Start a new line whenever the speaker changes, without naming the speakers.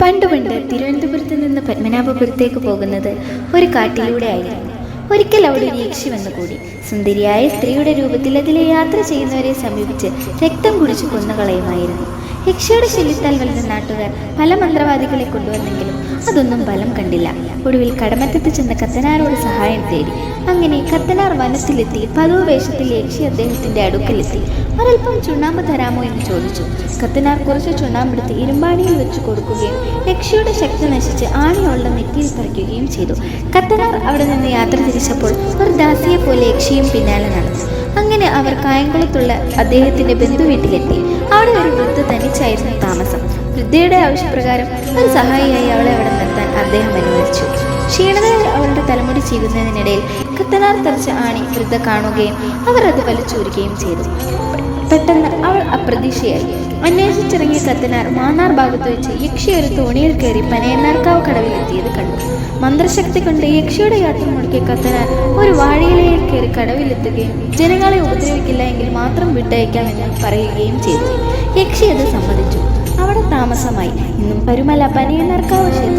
പണ്ട് പണ്ട് തിരുവനന്തപുരത്ത് നിന്ന് പത്മനാഭപുരത്തേക്ക് പോകുന്നത് ഒരു കാട്ടിലൂടെ ആയിരുന്നു ഒരിക്കൽ അവിടെ ഒരു യക്ഷി വന്നുകൂടി. സുന്ദരിയായ സ്ത്രീയുടെ രൂപത്തിൽ അതിലെ യാത്ര ചെയ്യുന്നവരെ സമീപിച്ച് രക്തം കുടിച്ചു കൊന്നുകളയുമായിരുന്നു. യക്ഷിയുടെ ശല്യത്താൽ വലിയ നാട്ടുകാർ പല മന്ത്രവാദികളെ കൊണ്ടുവന്നെങ്കിലും അതൊന്നും ഫലം കണ്ടില്ല. ഒടുവിൽ കടമറ്റത്ത് ചെന്ന കത്തനാരോട് സഹായം തേടി അങ്ങനെ കത്തനാർ വനത്തിലെത്തി പതിവ് വേഷത്തിൽ യക്ഷി അദ്ദേഹത്തിന്റെ അടുക്കലെത്തി. ഒരൽപ്പം ചുണ്ണാമ്പ് തരാമോ എന്ന് ചോദിച്ചു. കത്തനാർ കുറച്ച് ചുണ്ണാമ്പെടുത്ത് ഇരുമ്പാണിയിൽ വെച്ച് കൊടുക്കുകയും യക്ഷിയുടെ ശക്തി നശിച്ച് ആണിയുള്ള നെറ്റിയിൽ പറിക്കുകയും ചെയ്തു. കത്തനാർ അവിടെ നിന്ന് യാത്ര തിരിച്ചപ്പോൾ ഒരു ദാസിയെ പോലെ യക്ഷിയും പിന്നാലെ നടന്നു. അങ്ങനെ അവർ കായംകുളത്തുള്ള അദ്ദേഹത്തിന്റെ ബന്ധുവീട്ടിലെത്തി. അവിടെ ഒരു വൃദ്ധ തനിച്ചായിരുന്നു താമസം. വൃദ്ധയുടെ ആവശ്യപ്രകാരം ഒരു സഹായിയായി അവളെ അവിടെ നിർത്താൻ അദ്ദേഹം അനുവദിച്ചു. ക്ഷീണതയിൽ അവളുടെ തലമുടി ചീകുന്നതിനിടയിൽ കത്തനാർ തെറിച്ച ആണി വൃദ്ധ കാണുകയും അവർ അത് വലിച്ചൂരുകയും ചെയ്തു. പെട്ടെന്ന് അവൾ അപ്രതീക്ഷയായി. അന്വേഷിച്ചിറങ്ങിയ കത്തനാർ മാന്നാർ ഭാഗത്ത് വെച്ച് യക്ഷി ഒരു തോണിയിൽ കയറി പനയന്നാർക്കാവ് കടവിലെത്തിയത് കണ്ടു. മന്ത്രശക്തി കൊണ്ട് യക്ഷിയുടെ യാത്ര മുടക്കിയ കത്തനാർ ഒരു വാഴയിലയിൽ കയറി കടവിലെത്തുകയും ജനങ്ങളെ ഉപദ്രവിക്കില്ല എങ്കിൽ മാത്രം വിട്ടയക്കാമെന്ന് പറയുകയും ചെയ്തു. യക്ഷി അത് സമ്മതിച്ചു. അവിടെ താമസമായി. ഇന്നും പരുമല പനയന്നാർക്കാവ് ക്ഷേത്രത്തിൽ